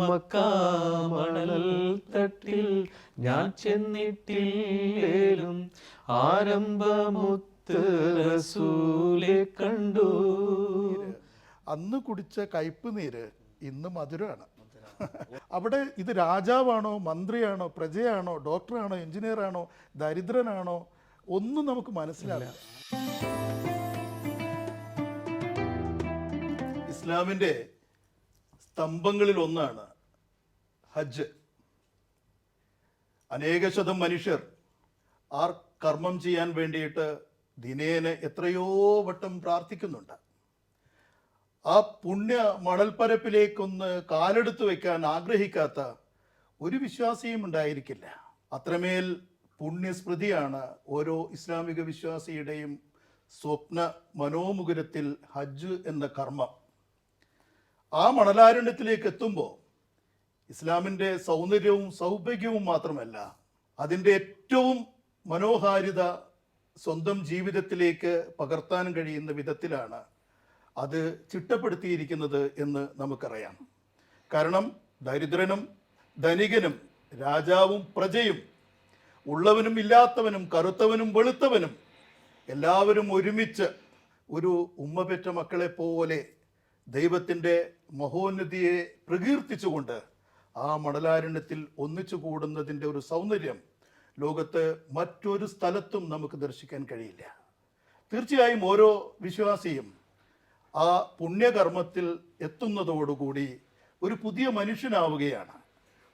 മക്കാമണൽ തട്ടിൽ ഞാൻ ചെന്നിട്ടില്ലേലും ആരംഭമുത്ത് റസൂലെ കണ്ടു. അന്ന് കുടിച്ച കയ്പ് നീര് ഇന്ന് മധുരമാണ് അവിടെ ഇത് രാജാവാണോ മന്ത്രിയാണോ പ്രജയാണോ ഡോക്ടറാണോ എഞ്ചിനീയറാണോ ദരിദ്രനാണോ ഒന്നും നമുക്ക് മനസ്സിലാവില്ല. ഇസ്ലാമിന്റെ സ്തംഭങ്ങളിൽ ഒന്നാണ് ഹജ്ജ്. അനേക ശതം മനുഷ്യർ ആർ കർമ്മം ചെയ്യാൻ വേണ്ടിയിട്ട് ദിനേന എത്രയോ വട്ടം പ്രാർത്ഥിക്കുന്നുണ്ട്. ആ പുണ്യ മണൽപ്പരപ്പിലേക്കൊന്ന് കാലെടുത്ത് വെക്കാൻ ആഗ്രഹിക്കാത്ത ഒരു വിശ്വാസിയും ഉണ്ടായിരിക്കില്ല. അത്രമേൽ പുണ്യസ്മൃതിയാണ് ഓരോ ഇസ്ലാമിക വിശ്വാസിയുടെയും സ്വപ്ന മനോമുകുരത്തിൽ ഹജ്ജ് എന്ന കർമ്മം. ആ മണലാരണ്യത്തിലേക്ക് എത്തുമ്പോൾ ഇസ്ലാമിന്റെ സൗന്ദര്യവും സൗഭാഗ്യവും മാത്രമല്ല അതിന്റെ ഏറ്റവും മനോഹാരിത സ്വന്തം ജീവിതത്തിലേക്ക് പകർത്താൻ കഴിയുന്ന വിധത്തിലാണ് അത് ചിട്ടപ്പെടുത്തിയിരിക്കുന്നത് എന്ന് നമുക്കറിയാം. കാരണം ദരിദ്രനും ധനികനും രാജാവും പ്രജയും ഉള്ളവനും ഇല്ലാത്തവനും കറുത്തവനും വെളുത്തവനും എല്ലാവരും ഒരുമിച്ച് ഒരു ഉമ്മ പെറ്റ മക്കളെ പോലെ ദൈവത്തിന്റെ മഹോന്നതിയെ പ്രകീർത്തിച്ചുകൊണ്ട് ആ മണലാരണ്യത്തിൽ ഒന്നിച്ചു കൂടുന്നതിന്റെ ഒരു സൗന്ദര്യം ലോകത്ത് മറ്റൊരു സ്ഥലത്തും നമുക്ക് ദർശിക്കാൻ കഴിയില്ല. തീർച്ചയായും ഓരോ വിശ്വാസിയും ആ പുണ്യകർമ്മത്തിൽ എത്തുന്നതോടുകൂടി ഒരു പുതിയ മനുഷ്യനാവുകയാണ്.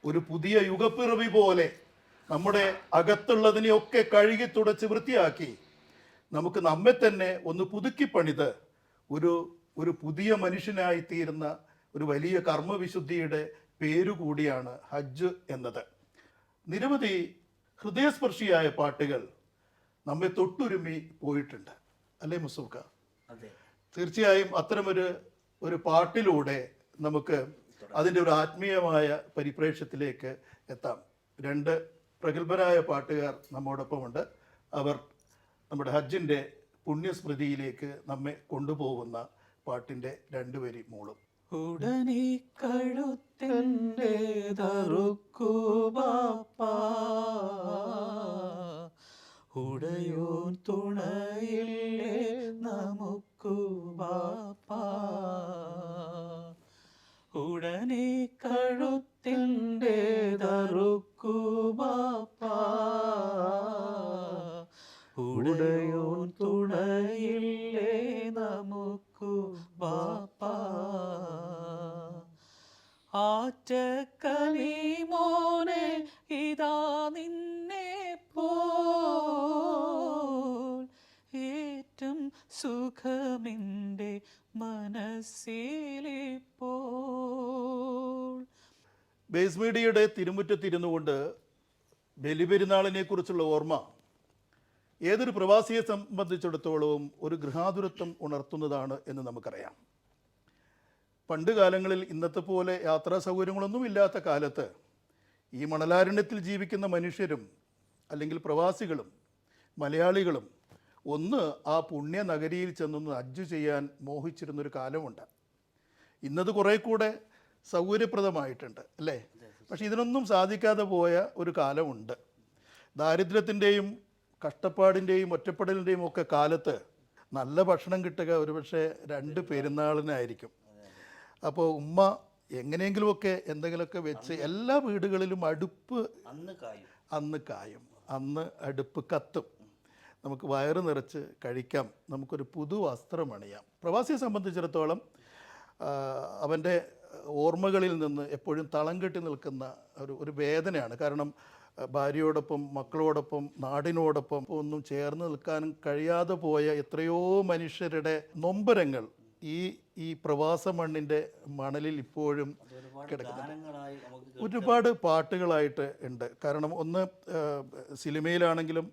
ഒരു പുതിയ യുഗപ്പിറവി പോലെ നമ്മുടെ അകത്തുള്ളതിനെയൊക്കെ കഴുകി തുടച്ച് വൃത്തിയാക്കി നമുക്ക് നമ്മെ തന്നെ ഒന്ന് പുതുക്കി പണിത് ഒരു ഒരു പുതിയ മനുഷ്യനായി തീരുന്ന ഒരു വലിയ കർമ്മവിശുദ്ധിയുടെ പേരുകൂടിയാണ് ഹജ്ജ് എന്നത്. നിരവധി ഹൃദയസ്പർശിയായ പാട്ടുകൾ നമ്മെ തൊട്ടുരുമി പോയിട്ടുണ്ട്. അല്ലേ മുസൂക്ക അതെ. തീർച്ചയായും അത്തരമൊരു ഒരു പാട്ടിലൂടെ നമുക്ക് അതിന്റെ ഒരു ആത്മീയമായ പരിപ്രേക്ഷ്യത്തിലേക്ക് എത്താം. രണ്ട് പ്രഗത്ഭരായ പാട്ടുകാർ നമ്മോടൊപ്പമുണ്ട്. അവർ നമ്മുടെ ഹജ്ജിന്റെ പുണ്യസ്മൃതിയിലേക്ക് നമ്മെ കൊണ്ടുപോകുന്ന പാട്ടിന്റെ രണ്ടുപേരി വരി മൂളും. ഉടനെ കഴുത്തിന്റെ തറുക്കു ബാപ്പാ. ഉടയോൻ തുണയില്ലേ നമുക്കു ബാപ്പാ. ബേസ് മീഡിയയുടെ തിരുമുറ്റത്തിരുന്നു കൊണ്ട് ബലിപെരുന്നാളിനെ കുറിച്ചുള്ള ഓർമ്മ ഏതൊരു പ്രവാസിയെ സംബന്ധിച്ചിടത്തോളവും ഒരു ഗൃഹാതുരത്വം ഉണർത്തുന്നതാണ് എന്ന് നമുക്കറിയാം. പണ്ട് കാലങ്ങളിൽ ഇന്നത്തെ പോലെ യാത്രാ സൗകര്യങ്ങളൊന്നും ഇല്ലാത്ത കാലത്ത് ഈ മണലാരണ്യത്തിൽ ജീവിക്കുന്ന മനുഷ്യരും അല്ലെങ്കിൽ പ്രവാസികളും മലയാളികളും ഒന്ന് ആ പുണ്യ നഗരിയിൽ ചെന്നൊന്ന് അജ്ജു ചെയ്യാൻ മോഹിച്ചിരുന്നൊരു കാലമുണ്ട്. ഇന്നത് കുറേ കൂടെ സൗകര്യപ്രദമായിട്ടുണ്ട് അല്ലേ? പക്ഷെ ഇതിനൊന്നും സാധിക്കാതെ പോയ ഒരു കാലമുണ്ട്. ദാരിദ്ര്യത്തിന്റെയും കഷ്ടപ്പാടിന്റെയും ഒറ്റപ്പെടലിന്റെയും ഒക്കെ കാലത്ത് നല്ല ഭക്ഷണം കിട്ടുക ഒരുപക്ഷെ രണ്ട് പെരുന്നാളിനായിരിക്കും. അപ്പോൾ ഉമ്മ എങ്ങനെയെങ്കിലുമൊക്കെ എന്തെങ്കിലുമൊക്കെ വെച്ച് എല്ലാ വീടുകളിലും അടുപ്പ് അന്ന് കായും. അന്ന് കായും. അന്ന് അടുപ്പ് കത്തും. നമുക്ക് വയറ് നിറച്ച് കഴിക്കാം. നമുക്കൊരു പുതു വസ്ത്രം അണിയാം പ്രവാസിയെ സംബന്ധിച്ചിടത്തോളം അവന്റെ ഓർമ്മകളിൽ നിന്ന് എപ്പോഴും തളം കെട്ടി നിൽക്കുന്ന ഒരു ഒരു വേദനയാണ്. കാരണം ഭാര്യയോടൊപ്പം മക്കളോടൊപ്പം നാടിനോടൊപ്പം ഒന്നും ചേർന്ന് നിൽക്കാനും കഴിയാതെ പോയ എത്രയോ മനുഷ്യരുടെ നൊമ്പരങ്ങൾ ഈ ഈ പ്രവാസ മണ്ണിന്റെ മണലിൽ ഇപ്പോഴും കിടക്കുന്നു ഒരുപാട് പാട്ടുകളായിട്ട് ഉണ്ട്. കാരണം ഒന്ന് സിനിമയിലാണെങ്കിലും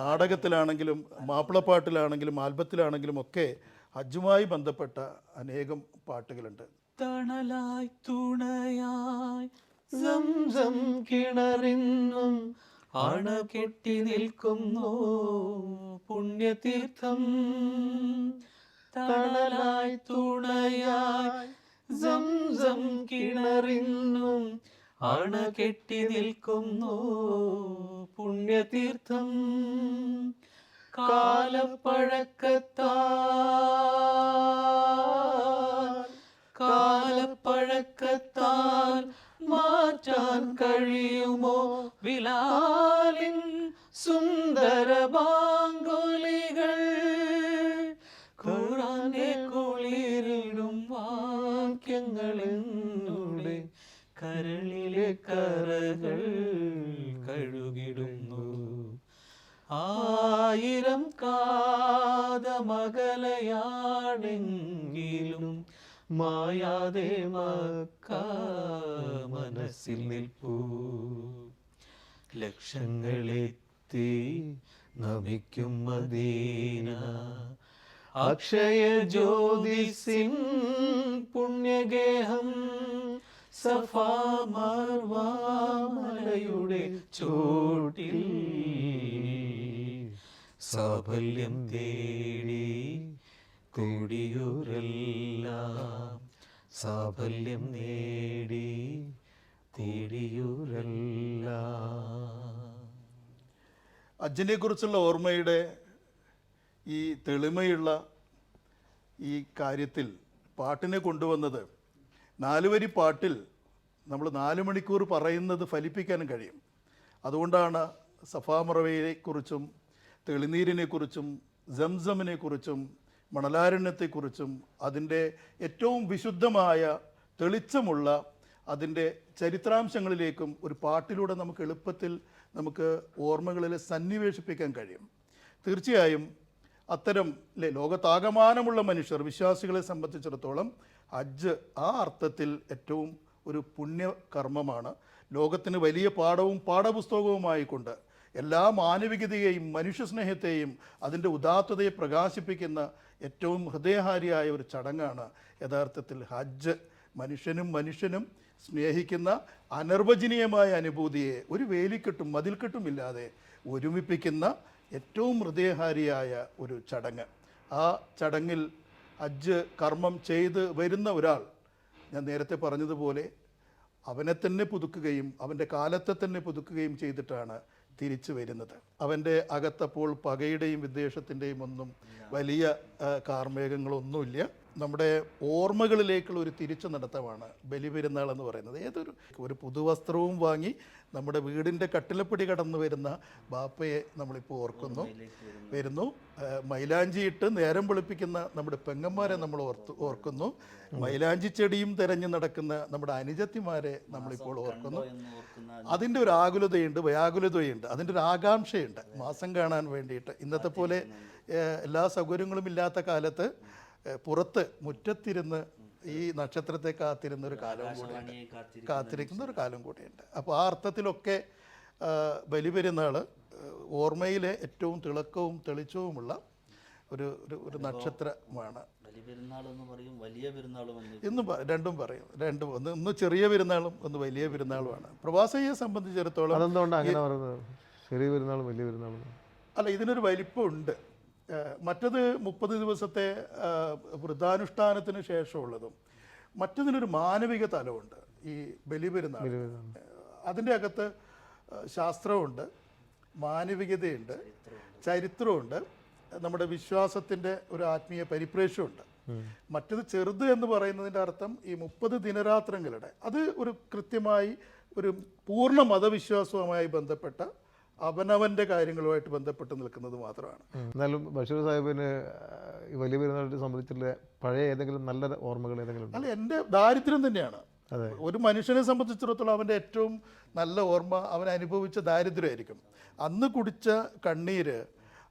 നാടകത്തിലാണെങ്കിലും മാപ്പിളപ്പാട്ടിലാണെങ്കിലും ആൽബത്തിലാണെങ്കിലും ഒക്കെ ഹജ്ജുമായി ബന്ധപ്പെട്ട അനേകം പാട്ടുകളുണ്ട്. തണലായി തുണയായി സംസം കിണറിന്നും അണ കെട്ടി നിൽക്കുന്നു പുണ്യതീർത്ഥം. തണലായി തുണയായി സംസം കിണറിന്നും അണ കെട്ടി നിൽക്കുന്നു പുണ്യതീർത്ഥം. காலப்பழக்கத்தால் காலப்பழக்கத்தால் மாற்றான் கழியுமோ? விழாலின் சுந்தரபா ആയിരം കാതമകലയാണെങ്കിലും മായാതെ മക്ക മനസ്സിൽ നിൽപ്പൂ. ലക്ഷങ്ങളെത്തി നമിക്കും മദീന. അക്ഷയ ജ്യോതിസിൻ പുണ്യഗേഹം സഫാമർവാമലയുടെ ചോട്ടിൽ. സാഫല്യം തേടി കൂടിയൂരെല്ലാം സാഫല്യം നേടി തേടിയൂരെല്ലാം അജ്ജിനെക്കുറിച്ചുള്ള ഓർമ്മയുടെ ഈ തെളിമയുള്ള ഈ കാര്യത്തിൽ പാട്ടിനെ കൊണ്ടുവന്നത് നാലുവരി പാട്ടിൽ നമ്മൾ നാല് മണിക്കൂർ പറയുന്നത് ഫലിപ്പിക്കാനും കഴിയും. അതുകൊണ്ടാണ് സഫാമറവയെക്കുറിച്ചും തെളിനീരിനെക്കുറിച്ചും സംസമിനെക്കുറിച്ചും മണലാരണ്യത്തെക്കുറിച്ചും അതിന്റെ ഏറ്റവും വിശുദ്ധമായ തെളിച്ചമുള്ള അതിന്റെ ചരിത്രാംശങ്ങളിലേക്കും ഒരു പാട്ടിലൂടെ നമുക്ക് എളുപ്പത്തിൽ നമുക്ക് ഓർമ്മകളിൽ സന്നിവേശിപ്പിക്കാൻ കഴിയും. തീർച്ചയായും അത്തരം അല്ലേ ലോകത്താകമാനമുള്ള മനുഷ്യർ വിശ്വാസികളെ സംബന്ധിച്ചിടത്തോളം ഹജ്ജ് ആ അർത്ഥത്തിൽ ഏറ്റവും ഒരു പുണ്യകർമ്മമാണ്. ലോകത്തിന് വലിയ പാഠവും പാഠപുസ്തകവുമായിക്കൊണ്ട് എല്ലാ മാനവികതയെയും മനുഷ്യസ്നേഹത്തെയും അതിന്റെ ഉദാത്തതയെ പ്രകാശിപ്പിക്കുന്ന ഏറ്റവും ഹൃദയഹാരിയായ ഒരു ചടങ്ങാണ് യഥാർത്ഥത്തിൽ ഹജ്ജ്. മനുഷ്യനും മനുഷ്യനും സ്നേഹിക്കുന്ന അനർവചനീയമായ അനുഭൂതിയെ ഒരു വേലിക്കെട്ടും മതിൽക്കെട്ടും ഇല്ലാതെ ഒരുമിപ്പിക്കുന്ന ഏറ്റവും ഹൃദയഹാരിയായ ഒരു ചടങ്ങ്. ആ ചടങ്ങിൽ ഹജ്ജ് കർമ്മം ചെയ്ത് വരുന്ന ഒരാൾ ഞാൻ നേരത്തെ പറഞ്ഞതുപോലെ അവനെ തന്നെ പുതുക്കുകയും അവന്റെ കാലത്തെ തന്നെ പുതുക്കുകയും ചെയ്തിട്ടാണ് തിരിച്ചു വരുന്നത്. അവന്റെ അകത്തപ്പോൾ പകയുടെയും വിദ്വേഷത്തിന്റെയും ഒന്നും വലിയ കാർമേഘങ്ങളൊന്നുമില്ല. നമ്മുടെ ഓർമ്മകളിലേക്കുള്ള ഒരു തിരിച്ചു നടത്തമാണ് ബലിപെരുന്നാൾ എന്ന് പറയുന്നത്. ഏതൊരു ഒരു പുതുവസ്ത്രവും വാങ്ങി നമ്മുടെ വീടിന്റെ കട്ടിലപ്പടി കടന്നു വരുന്ന ബാപ്പയെ നമ്മളിപ്പോൾ ഓർക്കുന്നു. വരുന്നു. മൈലാഞ്ചി ഇട്ട് നേരം വെളുപ്പിക്കുന്ന നമ്മുടെ പെങ്ങന്മാരെ നമ്മൾ ഓർത്തു ഓർക്കുന്നു. മൈലാഞ്ചി ചെടിയും തിരഞ്ഞു നടക്കുന്ന നമ്മുടെ അനുജത്തിമാരെ നമ്മളിപ്പോൾ ഓർക്കുന്നു. അതിന്റെ ഒരു ആകുലതയുണ്ട് വ്യാകുലതയുണ്ട് അതിന്റെ ഒരു ആകാംക്ഷയുണ്ട്. മാസം കാണാൻ വേണ്ടിയിട്ട്. ഇന്നത്തെ പോലെ എല്ലാ സൗകര്യങ്ങളും ഇല്ലാത്ത കാലത്ത് പുറത്ത് മുറ്റത്തിരുന്ന് ഈ നക്ഷത്രത്തെ കാത്തിരുന്ന ഒരു കാലം കൂടിയുണ്ട് കാത്തിരിക്കുന്ന ഒരു കാലം കൂടിയുണ്ട് അപ്പോൾ ആ അർത്ഥത്തിലൊക്കെ ബലിപെരുന്നാൾ ഓർമ്മയിലെ ഏറ്റവും തിളക്കവും തെളിച്ചവുമുള്ള ഒരു ഒരു ഒരു നക്ഷത്രമാണ്. വലിയ പെരുന്നാളും ഇന്ന് രണ്ടും പറയും. രണ്ടും ഒന്ന് ഒന്ന് ചെറിയ പെരുന്നാളും ഒന്ന് വലിയ പെരുന്നാളുമാണ്. പ്രവാസിയെ സംബന്ധിച്ചിടത്തോളം അതെന്തുകൊണ്ടാണ് അങ്ങനെ പറയുന്നത് ചെറിയ പെരുന്നാളും വലിയ പെരുന്നാളും. അല്ല ഇതിനൊരു വലിപ്പമുണ്ട്. മറ്റത് മുപ്പത് ദിവസത്തെ വൃദ്ധാനുഷ്ഠാനത്തിന് ശേഷമുള്ളതും മറ്റതിനൊരു മാനവിക തലമുണ്ട് ഈ ബലിപെരുന്നാൾ. അതിന്റെ അകത്ത് ശാസ്ത്രമുണ്ട് മാനവികതയുണ്ട് ചരിത്രമുണ്ട് നമ്മുടെ വിശ്വാസത്തിന്റെ ഒരു ആത്മീയ പരിപ്രേക്ഷ്യമുണ്ട്. മറ്റത് ചെറുത് എന്ന് പറയുന്നതിന്റെ അർത്ഥം ഈ മുപ്പത് ദിനരാത്രങ്ങളുടെ അത് ഒരു കൃത്യമായി ഒരു പൂർണ മതവിശ്വാസവുമായി ബന്ധപ്പെട്ട അവനവന്റെ കാര്യങ്ങളുമായിട്ട് ബന്ധപ്പെട്ട് നിൽക്കുന്നത് മാത്രമാണ്. എന്നാലും ബഷീർ സാഹിബിന് വലിയ പെരുന്നാളിനെ സംബന്ധിച്ചുള്ള പഴയ ഏതെങ്കിലും നല്ല ഓർമ്മകൾ ഏതെങ്കിലും ഉണ്ടോ? അല്ല എന്റെ ദാരിദ്ര്യം തന്നെയാണ്. അതെ. ഒരു മനുഷ്യനെ സംബന്ധിച്ചിടത്തോളം അവന്റെ ഏറ്റവും നല്ല ഓർമ്മ അവൻ അനുഭവിച്ച ദാരിദ്ര്യമായിരിക്കും. അന്ന് കുടിച്ച കണ്ണീര്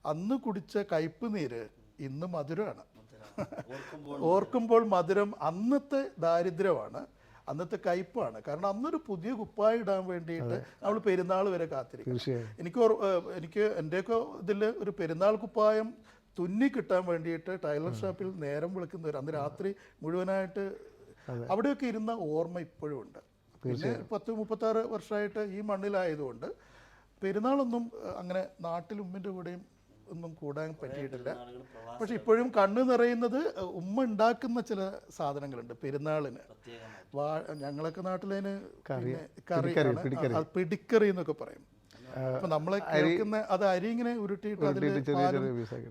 അന്ന് കുടിച്ച കയ്പ് നീര് ഇന്ന് മധുരമാണ്. ഓർക്കുമ്പോൾ ഓർക്കുമ്പോൾ മധുരം അന്നത്തെ ദാരിദ്ര്യമാണ്. അന്നത്തെ കയ്പാണ്. കാരണം അന്നൊരു പുതിയ കുപ്പായ ഇടാൻ വേണ്ടിയിട്ട് നമ്മൾ പെരുന്നാൾ വരെ കാത്തിരിക്കും എനിക്ക് എനിക്ക് എന്റെയൊക്കെ ഇതിൽ ഒരു പെരുന്നാൾ കുപ്പായം തുന്നി കിട്ടാൻ വേണ്ടിയിട്ട് ടൈലർ ഷോപ്പിൽ നേരം വിളിക്കുന്നവർ അന്ന് രാത്രി മുഴുവനായിട്ട് അവിടെയൊക്കെ ഇരുന്ന ഓർമ്മ ഇപ്പോഴും ഉണ്ട്. പിന്നെ പത്ത് മുപ്പത്താറ് വർഷമായിട്ട് ഈ മണ്ണിലായതുകൊണ്ട് പെരുന്നാളൊന്നും അങ്ങനെ നാട്ടിൽ ഉമ്മിന്റെ കൂടെയും ഒന്നും കൂടാൻ പറ്റിയിട്ടില്ല. പക്ഷെ ഇപ്പോഴും കണ്ണു നിറയുന്നത് ഉമ്മ ഉണ്ടാക്കുന്ന ചില സാധനങ്ങളുണ്ട് പെരുന്നാളിന്. വാ ഞങ്ങളൊക്കെ നാട്ടിലതിന് കറി, പിടിക്കറി. എന്നൊക്കെ പറയും. അപ്പൊ നമ്മളെ കേൾക്കുന്ന അത് അരി ഇങ്ങനെ ഉരുട്ടിയിട്ട് അതിൽ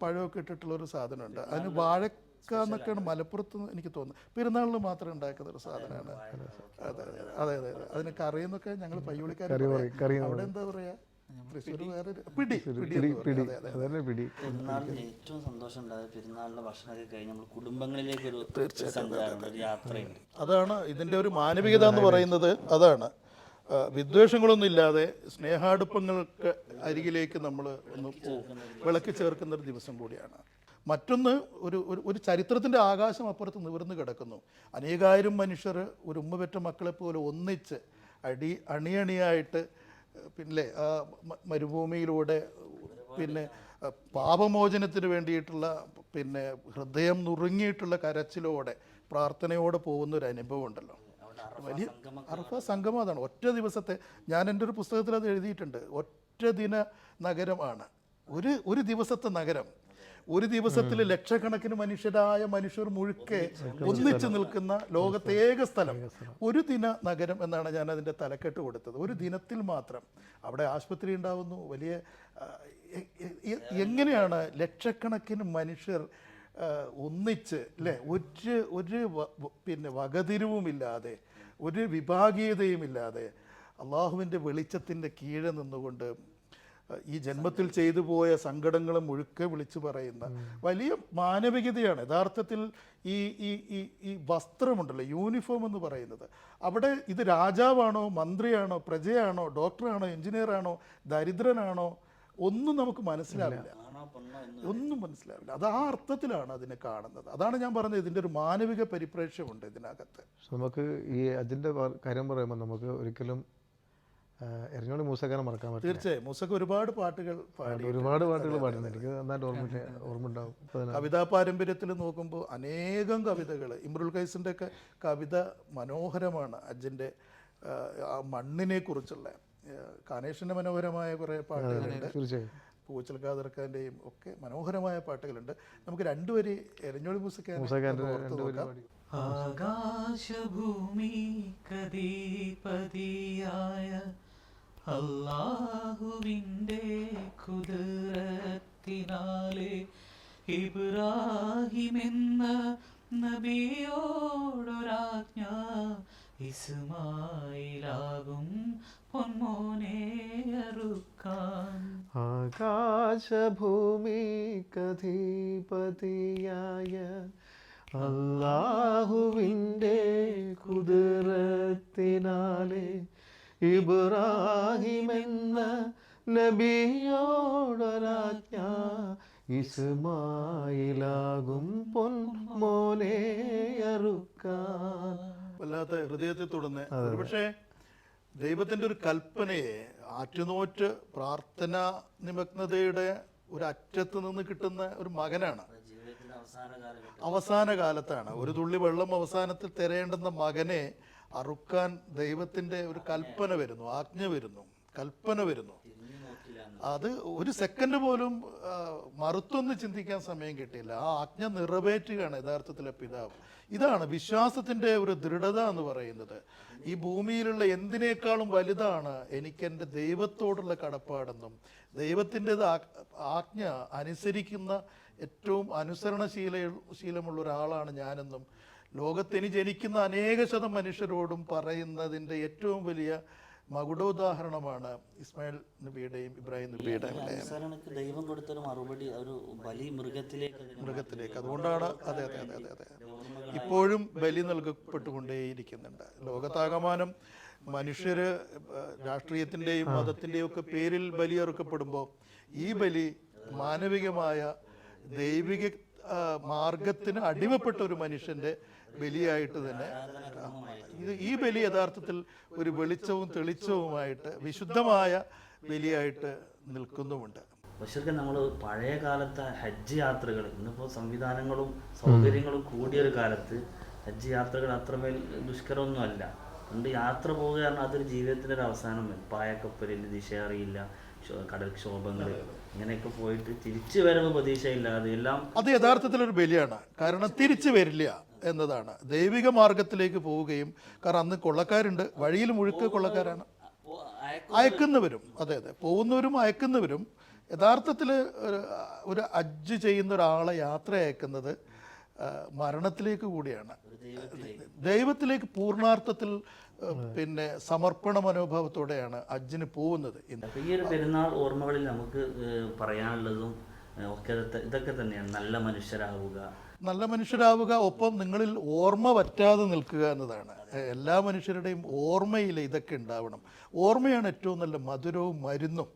പഴമൊക്കെ ഇട്ടിട്ടുള്ള ഒരു സാധനമുണ്ട്. അതിന് വാഴക്ക എന്നൊക്കെയാണ് മലപ്പുറത്ത് എനിക്ക് തോന്നുന്നത്. പെരുന്നാളിന് മാത്രം ഉണ്ടാക്കുന്ന ഒരു സാധനമാണ്. അതെ അതെ അതെ അതെ അതെ. അതിന് കറി എന്നൊക്കെ ഞങ്ങൾ പയ്യോളിക്കാർ അവിടെ എന്താ പറയാ? പെരുന്നാളിന് ഏറ്റവും സന്തോഷം ഉണ്ടായത് പെരുന്നാളിന്റെ ഭക്ഷണമൊക്കെ കഴിഞ്ഞ് നമ്മൾ കുടുംബങ്ങളിലേക്ക് ഒരു സഞ്ചാരമുണ്ട് ഒരു യാത്രയുണ്ട്. അതാണ് ഇതിന്റെ ഒരു മാനവികത എന്ന് പറയുന്നത്. അതാണ്. വിദ്വേഷങ്ങളൊന്നും ഇല്ലാതെ സ്നേഹാടുപ്പങ്ങൾക്ക് അരികിലേക്ക് നമ്മൾ ഒന്ന് വിളക്ക് ചേർക്കുന്ന ഒരു ദിവസം. കൂടിയാണ്. മറ്റൊന്ന് ഒരു ഒരു ഒരു ചരിത്രത്തിന്റെ ആകാശം അപ്പുറത്ത് നിവർന്ന് കിടക്കുന്നു. അനേകായിരം മനുഷ്യർ ഒരു ഉമ്മ പെറ്റ മക്കളെ പോലെ ഒന്നിച്ച് അടി അണിയണിയായിട്ട് പിന്നെ മരുഭൂമിയിലൂടെ പിന്നെ പാപമോചനത്തിന് വേണ്ടിയിട്ടുള്ള പിന്നെ ഹൃദയം നുറുങ്ങിയിട്ടുള്ള കരച്ചിലോടെ പ്രാർത്ഥനയോടെ പോകുന്ന ഒരു അനുഭവം ഉണ്ടല്ലോ വലിയ അർഫ സംഗമം അതാണ്. ഒറ്റ ദിവസത്തെ ഞാൻ എന്റെ ഒരു പുസ്തകത്തിൽ അത് എഴുതിയിട്ടുണ്ട്. ഒറ്റ ദിന നഗരമാണ്. ഒരു ഒരു ദിവസത്തെ നഗരം. ഒരു ദിവസത്തിൽ ലക്ഷക്കണക്കിന് മനുഷ്യരായ മനുഷ്യർ മുഴുക്കെ ഒന്നിച്ചു നിൽക്കുന്ന ലോകത്തെ ഏക സ്ഥലം. ഒരു ദിന നഗരം എന്നാണ് ഞാൻ അതിന്റെ തലക്കെട്ട് കൊടുത്തത്. ഒരു ദിനത്തിൽ മാത്രം. അവിടെ ആശുപത്രി ഉണ്ടാവുന്നു. വലിയ എങ്ങനെയാണ് ലക്ഷക്കണക്കിന് മനുഷ്യർ ഒന്നിച്ച് അല്ലേ ഒരു ഒരു പിന്നെ വകതിരിവുമില്ലാതെ ഒരു വിഭാഗീയതയുമില്ലാതെ അള്ളാഹുവിന്റെ വെളിച്ചത്തിന്റെ കീഴെ നിന്നുകൊണ്ട് ഈ ജന്മത്തിൽ ചെയ്തു പോയ സങ്കടങ്ങളെ മുഴുക്കെ വിളിച്ചു പറയുന്ന വലിയ മാനവികതയാണ്. യഥാർത്ഥത്തിൽ ഈ ഈ ഈ ഈ വസ്ത്രമുണ്ടല്ലോ യൂണിഫോം എന്ന് പറയുന്നത്. അവിടെ ഇത് രാജാവാണോ മന്ത്രിയാണോ പ്രജയാണോ ഡോക്ടറാണോ എഞ്ചിനീയറാണോ ദരിദ്രനാണോ ഒന്നും നമുക്ക് മനസ്സിലാവില്ല. ഒന്നും മനസ്സിലാവില്ല. അത് ആ അർത്ഥത്തിലാണ് അതിനെ കാണുന്നത്. അതാണ് ഞാൻ പറഞ്ഞത് ഇതിന്റെ ഒരു മാനവിക പരിപ്രേക്ഷ്യമുണ്ട് ഇതിനകത്ത്. നമുക്ക് ഈ അതിന്റെ കാര്യം പറയുമ്പോൾ നമുക്ക് ഒരിക്കലും ആ, മൂസക്കാനെ മൂസക്കാരെ മറക്കാൻ പറ്റില്ല. തീർച്ചയായും. മൂസക്ക് ഒരുപാട് പാട്ടുകൾ പാടി ഒരുപാട് പാട്ടുകൾ പാടുന്നുണ്ട്. എനിക്ക് നന്നായിട്ട് ഓർമ്മ ഓർമ്മ ഉണ്ടാവും കവിതാ പാരമ്പര്യത്തിൽ നോക്കുമ്പോൾ അനേകം കവിതകൾ ഇമ്രുൽ ഖൈസിന്റെ ഒക്കെ കവിത മനോഹരമാണ്. അജിന്റെ ആ മണ്ണിനെ കുറിച്ചുള്ള കാനേഷിന്റെ മനോഹരമായ കുറേ പാട്ടുകളുണ്ട്. തീർച്ചയായും. പൂച്ചൽ ഖാദർഖാന്റെയും ഒക്കെ മനോഹരമായ പാട്ടുകളുണ്ട്. നമുക്ക് രണ്ടുപേരി എരഞ്ഞോളി മൂസക്കാൻ മൂസക്കാരന്റെ രണ്ട് പരിപാടി. ആകാശഭൂമി കദീപതിയായ അല്ലാഹുവിന്റെ കുതിരത്തിനാലെ ഇബ്രാഹിമെന്ന നബിയോടൊരാജ്ഞ ഇസ്മായിലാകും പൊന്മോനെ അറുക്കാൻ. ആകാശഭൂമി കഥീപതിയായ അള്ളാഹുവിന്റെ കുതിരത്തിനാലെ ഇബ്രാഹിമെന്ന നബിയോടൊരാജ്ഞ ഇസ്മായിലാകും പൊന്മോനെ അറുക്കാൻ. വല്ലാത്ത ഹൃദയത്തെ തുടർന്ന് പക്ഷേ ദൈവത്തിന്റെ ഒരു കൽപ്പനയെ ആറ്റുനോറ്റ് പ്രാർത്ഥന നിമഗ്നതയുടെ ഒരു അറ്റത്ത് നിന്ന് കിട്ടുന്ന ഒരു മകനാണ്. അവസാന കാലത്താണ്. ഒരു തുള്ളി വെള്ളം അവസാനത്തിൽ തിരയേണ്ടുന്ന മകനെ അറുക്കാൻ ദൈവത്തിന്റെ ഒരു കൽപ്പന വരുന്നു ആജ്ഞ വരുന്നു കൽപ്പന വരുന്നു. അത് ഒരു സെക്കൻഡ് പോലും മറുത്തൊന്ന് ചിന്തിക്കാൻ സമയം കിട്ടിയില്ല. ആ ആജ്ഞ നിറവേറ്റുകയാണ് യഥാർത്ഥത്തിലെ പിതാവ്. ഇതാണ് വിശ്വാസത്തിന്റെ ഒരു ദൃഢത എന്ന് പറയുന്നത്. ഈ ഭൂമിയിലുള്ള എന്തിനേക്കാളും വലുതാണ് എനിക്ക് എന്റെ ദൈവത്തോടുള്ള കടപ്പാടെന്നും ദൈവത്തിന്റെ ആജ്ഞ അനുസരിക്കുന്ന ഏറ്റവും അനുസരണശീല ശീലമുള്ള ഒരാളാണ് ഞാനെന്നും ലോകത്തിന് ജനിക്കുന്ന അനേക ശതം മനുഷ്യരോടും പറയുന്നതിന്റെ ഏറ്റവും വലിയ മകുടോദാഹരണമാണ് ഇസ്മായിൽ നബിയുടെയും ഇബ്രാഹിം നബിയുടെയും ദൈവം കൊടുത്തൊരു മറുപടി ഒരു ബലി മൃഗത്തിലേക്ക് മൃഗത്തിലേക്ക്. അതുകൊണ്ടാണ് അതെ അതെ അതെ അതെ അതെ. ഇപ്പോഴും ബലി നൽകപ്പെട്ടുകൊണ്ടേയിരിക്കുന്നുണ്ട്. ലോകത്താകമാനം മനുഷ്യര് രാഷ്ട്രീയത്തിന്റെയും രാഷ്ട്രീയത്തിന്റെയും മതത്തിന്റെയും ഒക്കെ പേരിൽ ബലിയെറുക്കപ്പെടുമ്പോൾ ഈ ബലി മാനവികമായ ദൈവിക മാർഗത്തിന് അടിമപ്പെട്ട ഒരു മനുഷ്യന്റെ ബലിയായിട്ട് തന്നെ ഇത് ഈ ബലി യഥാർത്ഥത്തിൽ ഒരു വെളിച്ചവും തെളിച്ചവുമായിട്ട് വിശുദ്ധമായ ബലിയായിട്ട് നിൽക്കുന്നുമുണ്ട്. ബഷീർക്ക് നമ്മൾ പഴയ കാലത്തെ ഹജ്ജ് യാത്രകൾ ഇന്നിപ്പോൾ സംവിധാനങ്ങളും സൗകര്യങ്ങളും കൂടിയൊരു കാലത്ത് ഹജ്ജ് യാത്രകൾ അത്രമേൽ ദുഷ്കരമൊന്നുമല്ല. അതുകൊണ്ട് യാത്ര പോവുക പറഞ്ഞാൽ അതൊരു ജീവിതത്തിന്റെ ഒരു അവസാനം പായക്കപ്പലിൽ ദിശ അറിയില്ല കടൽക്ഷോഭങ്ങൾ ഇങ്ങനെയൊക്കെ പോയിട്ട് തിരിച്ചു വരവ് പ്രതീക്ഷയില്ലാതെ എല്ലാം അത് യഥാർത്ഥത്തിൽ ഒരു ബലിയാണ്. കാരണം തിരിച്ചു വരില്ല എന്നതാണ്. ദൈവിക മാർഗത്തിലേക്ക് പോവുകയും കാരണം അന്ന് കൊള്ളക്കാരുണ്ട്. വഴിയിൽ മുഴുക്ക് കൊള്ളക്കാരാണ്. അയക്കുന്നവരും അതെ അതെ പോകുന്നവരും അയക്കുന്നവരും യഥാർത്ഥത്തിൽ ഒരു അജ്ജ് ചെയ്യുന്ന ഒരാളെ യാത്ര അയക്കുന്നത് മരണത്തിലേക്ക് കൂടിയാണ്. ദൈവത്തിലേക്ക്. പൂർണാർത്ഥത്തിൽ ആ, പിന്നെ സമർപ്പണ മനോഭാവത്തോടെയാണ് അജ്ജിന് പോകുന്നത്. ഈ ഒരു പെരുന്നാൾ ഓർമ്മകളിൽ നമുക്ക് പറയാനുള്ളതും ഒക്കെ ഇതൊക്കെ- ഇതൊക്കെ തന്നെയാണ്. നല്ല മനുഷ്യരാവുക. നല്ല മനുഷ്യരാവുക ഒപ്പം നിങ്ങളിൽ ഓർമ്മ പറ്റാതെ നിൽക്കുക എന്നതാണ്. എല്ലാ മനുഷ്യരുടെയും ഓർമ്മയിൽ ഇതൊക്കെ ഉണ്ടാവണം. ഓർമ്മയാണ് ഏറ്റവും നല്ല മധുരവും മരുന്നും.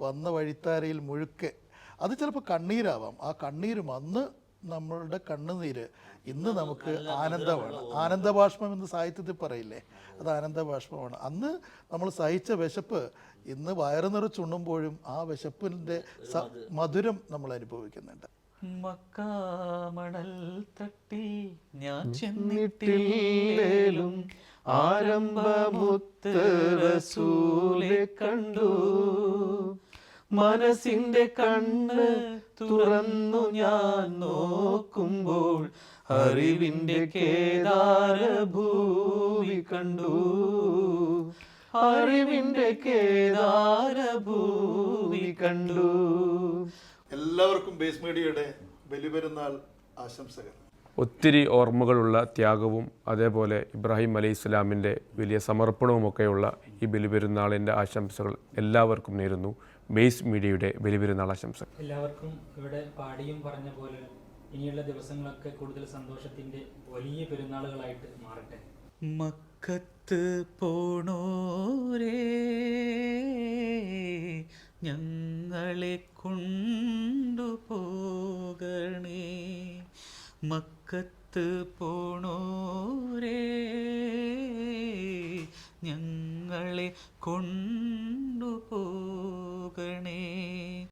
വന്ന വഴിത്താരയിൽ മുഴുക്കെ. അത് ചിലപ്പോൾ കണ്ണീരാവാം. ആ കണ്ണീരും അന്ന് നമ്മളുടെ കണ്ണുനീര് ഇന്ന് നമുക്ക് ആനന്ദമാണ്. ആനന്ദഭാഷ്മം എന്ന് സാഹിത്യത്തിൽ പറയില്ലേ? അത് ആനന്ദഭാഷ്മമാണ്. അന്ന് നമ്മൾ സഹിച്ച വിശപ്പ് ഇന്ന് വയറ് നിറച്ചുണ്ണുമ്പോഴും ആ വിശപ്പിന്റെ സ- മധുരം. നമ്മൾ അനുഭവിക്കുന്നുണ്ട്. മക്കാമണൽ തട്ടി ഞാൻ ചെന്നിട്ടില്ലേലും ആരംഭമുത്ത് റസൂലെ കണ്ടു. മനസ്സിന്റെ കണ്ണ് തുറന്നു ഞാൻ നോക്കുമ്പോൾ അറിവിന്റെ കേദാര ഭൂമി കണ്ടു. അറിവിന്റെ കേദാര ഭൂമി കണ്ടു. എല്ലാവർക്കും ബേസ് മീഡിയയുടെ ബലിപെരുന്നാൾ ആശംസകൾ. ഒത്തിരി ഓർമ്മകളുള്ള ത്യാഗവും അതേപോലെ ഇബ്രാഹിം അലൈഹി ഇസ്ലാമിന്റെ വലിയ സമർപ്പണവുമൊക്കെയുള്ള ഈ ബലിപെരുന്നാളിന്റെ ആശംസകൾ എല്ലാവർക്കും നേരുന്നു. ബേസ് മീഡിയയുടെ ബലിപെരുന്നാൾ ആശംസകൾ. എല്ലാവർക്കും ഇവിടെ പാടിയും പറഞ്ഞ പോലെ ഇനിയുള്ള ദിവസങ്ങളൊക്കെ കൂടുതൽ സന്തോഷത്തിന്റെ വലിയ പെരുന്നാളുകളായിട്ട് മാറട്ടെ. മക്കത്ത് പോണോരേ ഞങ്ങളെ കൊണ്ടുപോകണേ. മക്കത്ത് പോണോരേ. ഞങ്ങളെ കൊണ്ടുപോകണേ.